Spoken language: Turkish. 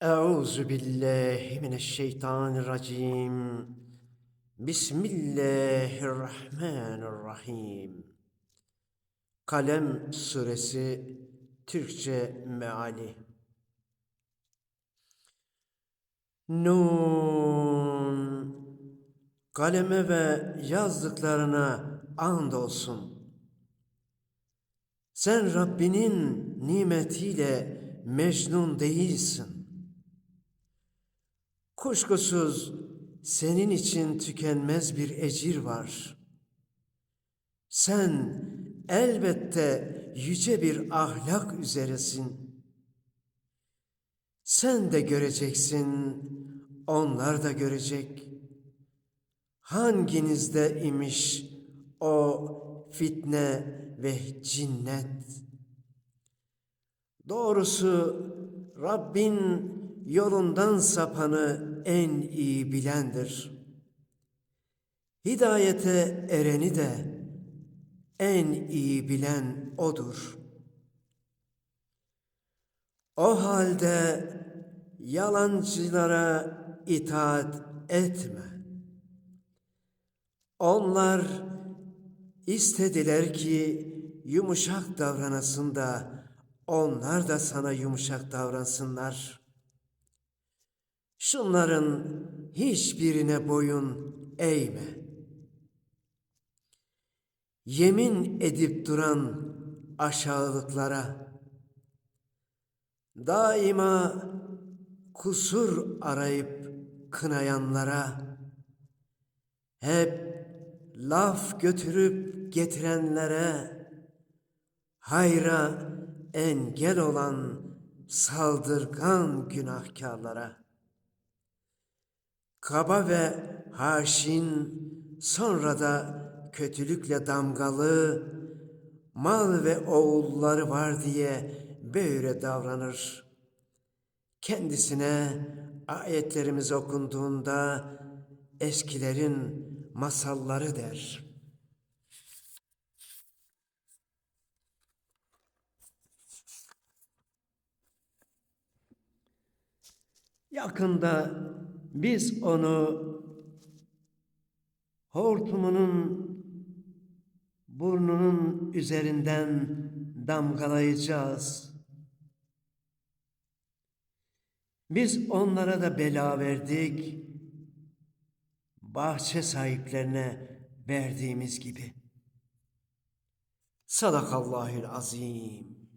Euzu billahi mineşşeytanirracim. Bismillahirrahmanirrahim. Kalem suresi Türkçe meali. Nun kaleme ve yazdıklarına and olsun. Sen Rabbinin nimetiyle mecnun değilsin. Kuşkusuz senin için tükenmez bir ecir var. Sen elbette yüce bir ahlak üzeresin. Sen de göreceksin, onlar da görecek. Hanginizde imiş o fitne ve cinnet? Doğrusu Rabbin yolundan sapanı en iyi bilendir. Hidayete ereni de en iyi bilen odur. O halde yalancılara itaat etme. Onlar istediler ki yumuşak davranasın da onlar da sana yumuşak davransınlar. Şunların hiçbirine boyun eğme. Yemin edip duran aşağılıklara, daima kusur arayıp kınayanlara, hep laf götürüp getirenlere, hayra engel olan saldırgan günahkarlara, kaba ve haşin sonra da kötülükle damgalı mal ve oğulları var diye böyle davranır. Kendisine ayetlerimiz okunduğunda eskilerin masalları der. Yakında biz onu hortumunun burnunun üzerinden damgalayacağız. Biz onlara da bela verdik, bahçe sahiplerine verdiğimiz gibi. Sadakallahül azim.